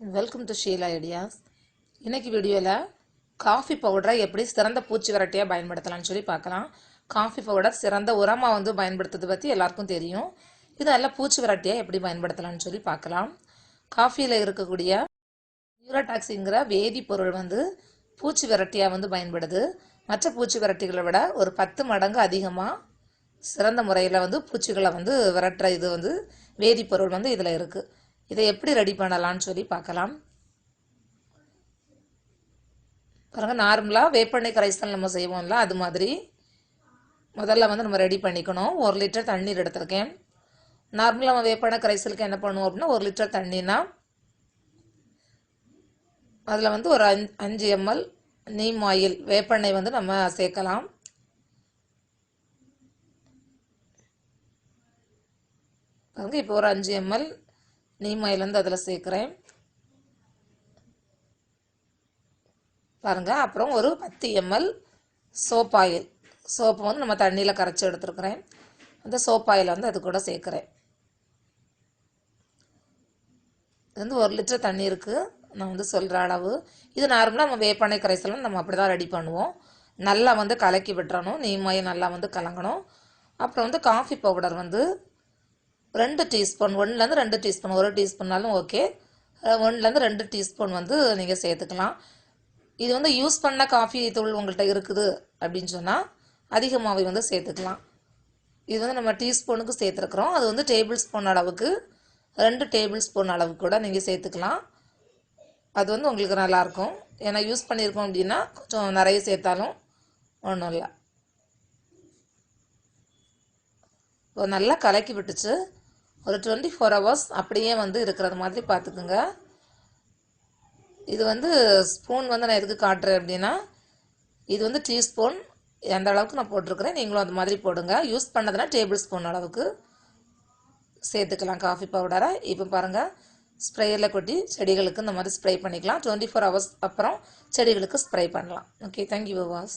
Welcome to Sheila ideas இன்னைக்கு வீடியோவில் coffee பவுடரை எப்படி சிறந்த பூச்சி விரட்டியாக பயன்படுத்தலாம்னு சொல்லி பார்க்கலாம். காஃபி பவுடர் சிறந்த உரமாக வந்து பயன்படுத்துறது பற்றி எல்லாருக்கும் தெரியும். இது நல்லா பூச்சி விரட்டியாக எப்படி பயன்படுத்தலாம்னு சொல்லி பார்க்கலாம். காஃபியில் இருக்கக்கூடிய யூரோடாக்ஸிங்கிற வேதிப்பொருள் வந்து பூச்சி விரட்டியாக வந்து பயன்படுது. மற்ற பூச்சி விரட்டிகளை விட ஒரு பத்து மடங்கு அதிகமாக சிறந்த முறையில் வந்து பூச்சிகளை வந்து விரட்டுற இது வந்து வேதிப்பொருள் வந்து இதில் இருக்குது இதை எப்படி ரெடி பண்ணலாம்னு சொல்லி பார்க்கலாம். பாருங்க நார்மலாக வேப்பெண்ணெய் கரைசல் நம்ம செய்வோம்ல அது மாதிரி. முதல்ல வந்து நம்ம ரெடி பண்ணிக்கணும். ஒரு லிட்டர் தண்ணீர் எடுத்திருக்கேன். நார்மலாக நம்ம வேப்பெண்ணெய் கரைசலுக்கு என்ன பண்ணுவோம் அப்படின்னா ஒரு லிட்டர் தண்ணினா அதில் வந்து ஒரு அஞ்சு அஞ்சு எம்எல் நீம் ஆயில் வேப்பெண்ணெய் வந்து நம்ம சேர்க்கலாம். பாருங்க இப்போ ஒரு அஞ்சு எம்எல் நீம் ஆயில் வந்து அதில் சேர்க்குறேன். பாருங்க அப்புறம் ஒரு பத்து எம்எல் சோப் ஆயில் சோப்பு வந்து நம்ம தண்ணியில் கரைச்சி எடுத்துருக்குறேன். அந்த சோப் ஆயில் வந்து அது கூட சேர்க்குறேன். இது வந்து ஒரு லிட்டர் தண்ணி இருக்குது நான் வந்து சொல்கிற அளவு. இது நார்மலாக நம்ம வேப்பானை கரைசலும் நம்ம அப்படி தான் ரெடி பண்ணுவோம். நல்லா வந்து கலக்கி விட்டுறணும். நீமாயை நல்லா வந்து கலங்கணும். அப்புறம் வந்து காஃபி பவுடர் வந்து ரெண்டு டீஸ்பூன் ஒன்றுலேருந்து ரெண்டு டீஸ்பூன் ஒரு டீஸ்பூன்னாலும் ஓகே. ஒன்றுலேருந்து ரெண்டு டீஸ்பூன் வந்து நீங்கள் சேர்த்துக்கலாம். இது வந்து யூஸ் பண்ண காஃபி தூள் உங்கள்கிட்ட இருக்குது அப்படின்னு சொன்னால் அதிகமாகவே வந்து சேர்த்துக்கலாம். இது வந்து நம்ம டீஸ்பூனுக்கு சேர்த்துருக்குறோம். அது வந்து டேபிள் ஸ்பூன் அளவுக்கு ரெண்டு டேபிள் ஸ்பூன் அளவுக்கு கூட நீங்கள் சேர்த்துக்கலாம். அது வந்து உங்களுக்கு நல்லாயிருக்கும். ஏன்னா யூஸ் பண்ணியிருக்கோம் அப்படின்னா கொஞ்சம் நிறைய சேர்த்தாலும் ஒன்றும் இல்லை. இப்போ நல்லா கலக்கி விட்டுச்சு. ஒரு டுவெண்ட்டி ஃபோர் ஹவர்ஸ் அப்படியே வந்து இருக்கிறது மாதிரி பார்த்துக்குங்க. இது வந்து ஸ்பூன் வந்து நான் எதுக்கு காட்டுறேன் அப்படின்னா இது வந்து டீஸ்பூன் எந்த அளவுக்கு நான் போட்டிருக்கிறேன் நீங்களும் அது மாதிரி போடுங்க. யூஸ் பண்ணதுனா டேபிள் ஸ்பூன் அளவுக்கு சேர்த்துக்கலாம் காஃபி பவுடரை இப்போ பாருங்கள் ஸ்ப்ரேயரில் கொட்டி செடிகளுக்கு இந்த மாதிரி ஸ்ப்ரே பண்ணிக்கலாம். டுவெண்ட்டி ஃபோர் ஹவர்ஸ் அப்புறம் செடிகளுக்கு ஸ்ப்ரே பண்ணலாம். Okay thank you was